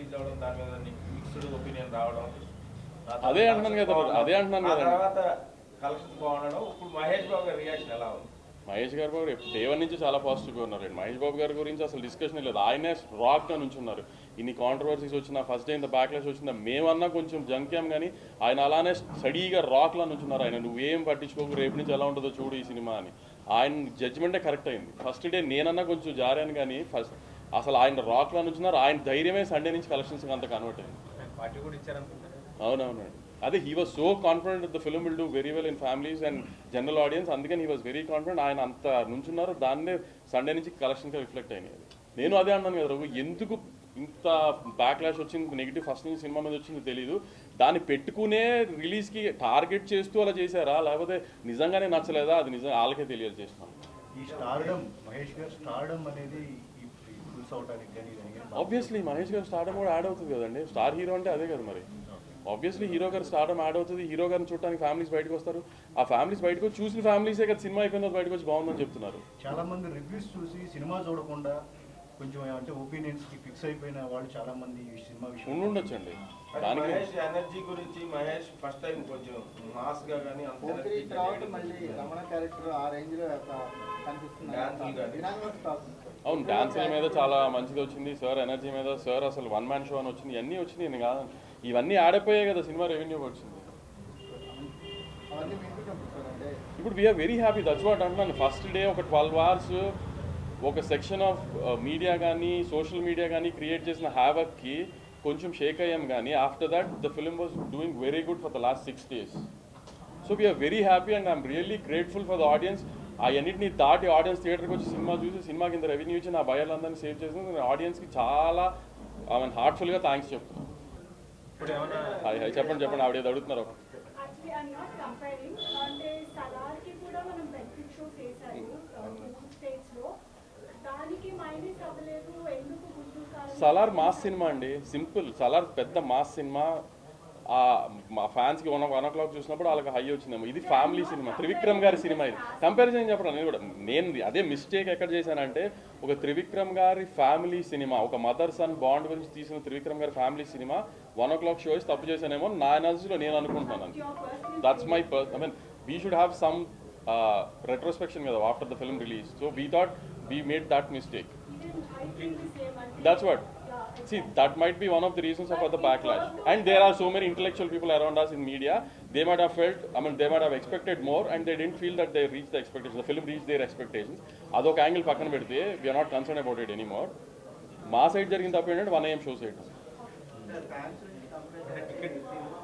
Release అవ్వడం దాని మీద మిక్స్డ్ ఒపీనియన్ రావడం. ఆ తర్వాత అదే అంటున్నాను కదా, అదే అంటున్నాను. తర్వాత బాగుండడం. ఇప్పుడు మహేష్ బాబు గారి రియాక్షన్ ఎలా ఉంది? మహేష్ గారు కూడా డే వన్ నుంచి చాలా పాజిటివ్గా ఉన్నారు. మహేష్ బాబు గారి గురించి అసలు డిస్కషన్ లేదు. ఆయనే రాక్గా నుంచున్నారు. ఇన్ని కాంట్రవర్సీస్ వచ్చినా ఫస్ట్ డే ఇంత బ్యాక్లాష్ వచ్చినా మేమన్నా కొంచెం జంక్యాం కానీ ఆయన అలానే స్టడీగా రాక్లా నుంచున్నారు. ఆయన నువ్వేం పట్టించుకోకు రేపు నుంచి ఎలా ఉంటుందో చూడు ఈ సినిమా అని. ఆయన జడ్జిమెంటే కరెక్ట్ అయింది. ఫస్ట్ డే నేనన్నా కొంచెం జారాను కానీ ఫస్ట్ అసలు ఆయన రాక్లా నుంచున్నారు ఆయన ధైర్యమే సండే నుంచి కలెక్షన్స్ అంత కన్వర్ట్ అయింది. పార్టీ కూడా ఇచ్చారనుకుంటారు అవునవునండి. అదే he was so confident the film will do very well in families and general audience అందుకని హీ వాజ్ వెరీ కాన్ఫిడెంట్ ఆయన అంత నుంచున్నారు. దాన్నే సండే నుంచి కలెక్షన్గా రిఫ్లెక్ట్ అయినాయి. నేను అదే అన్నాను కదా రఘు ఎందుకు ఇంత బ్యాక్లాష్ వచ్చింది? నెగిటివ్ ఫస్ట్ నుంచి సినిమా మీద వచ్చింది తెలియదు దాన్ని పెట్టుకునే రిలీజ్కి టార్గెట్ చేస్తూ అలా చేశారా? లేకపోతే నిజంగానే నచ్చలేదా? అది నిజంగా వాళ్ళకే తెలియదు చేస్తున్నాను ఈ స్టార్డమ్ మహేష్ గారు స్టార్డమ్ అనేది ఫుల్స్ అవడానికి కానీ దానికి కానీ ఆబ్వియస్లీ మహేష్ గారు స్టార్డమ్ కూడా యాడ్ అవుతుంది కదండి. స్టార్ హీరో అంటే అదే కదా మరి. ఆబ్వియస్లీ హీరో గారు స్టార్డమ్ యాడ్ అవుతుంది. హీరో గారిని చూడడానికి ఫ్యామిలీస్ బయటకు వస్తారు. ఆ ఫ్యామిలీస్ బయటకు వచ్చి చూసిన ఫ్యామిలీసే కదా సినిమా అయిపోయిన బయటకు వచ్చి బాగుందని చెప్తున్నారు. చాలా మంది రివ్యూస్ చూసి సినిమా చూడకుండా కొంచెం అంటే ఒపీనియన్స్కి ఫిక్స్ అయిపోయిన వాళ్ళు చాలా మంది ఈ సినిమా విషయం అంటే దానికి మహేష్ ఎనర్జీ గురించి మహేష్ ఫస్ట్ టైం కొంచెం మాస్గా కానీ మళ్ళీ రమణ క్యారెక్టర్ ఆ రేంజ్లో కనిపిస్తుంది అవును డాన్సుల మీద చాలా మంచిది వచ్చింది సార్ ఎనర్జీ మీద సార్ అసలు వన్ మ్యాన్ షో అని వచ్చింది ఇవన్నీ వచ్చినాయి నేను కాదు. ఇవన్నీ ఆడిపోయాయి కదా సినిమా రెవెన్యూ వచ్చింది. ఇప్పుడు we're very happy that's what అంటున్నాను. ఫస్ట్ డే ఒక ట్వెల్వ్ అవర్స్ ఒక సెక్షన్ ఆఫ్ మీడియా కానీ సోషల్ మీడియా కానీ క్రియేట్ చేసిన హ్యావక్కి కొంచెం షేక్ అయ్యాం కానీ after that the film was doing very good for the last six days so we're very happy and I'm really grateful for the audience ఆ అన్నింటిని దాటి ఆడియన్స్ థియేటర్కి వచ్చి సినిమా చూసి సినిమా కింద రెవెన్యూ ఇచ్చి నా భయాలందరినీ సేవ్ చేసిన నేను ఆడియన్స్కి చాలా ఐ మీన్ హార్ట్ఫుల్గా థ్యాంక్స్ చెప్తున్నాను హాయ్ చెప్పండి చెప్పండి ఆవిడ ఏదో అడుగుతున్నారు. సలార్ మాస్ సినిమా అండి. సింపుల్. సలార్ పెద్ద మాస్ సినిమా. మా ఫ్యాన్స్కి వన్ వన్ ఓ క్లాక్ చూసినప్పుడు వాళ్ళకి హై వచ్చిందేమో. ఇది ఫ్యామిలీ సినిమా త్రివిక్రమ్ గారి సినిమా ఇది. కంపారిజన్ చెప్పడం నేను కూడా నేను అదే మిస్టేక్ ఎక్కడ చేశానంటే ఒక త్రివిక్రమ్ గారి ఫ్యామిలీ సినిమా ఒక మదర్ సన్ బాండ్ గురించి తీసిన త్రివిక్రమ్ గారి family cinema one o'clock shows తప్పు చేశానేమో నా ఎనర్జీలో నేను అనుకుంటున్నాను. That's my purse I mean we should have some retrospection కదా after the film release so we thought we made that mistake I think See, that might be one of the reasons for the backlash. And there are so many intellectual people around us in media. They might have felt, I mean, they might have expected more, and they didn't feel that they reached the expectations. The film reached their expectations. అదొక angle పక్కన పెడితే we're not concern about it anymore మా side జరిగిన తప్ప ఏంటంటే one AM show చేయడం fans నుంచి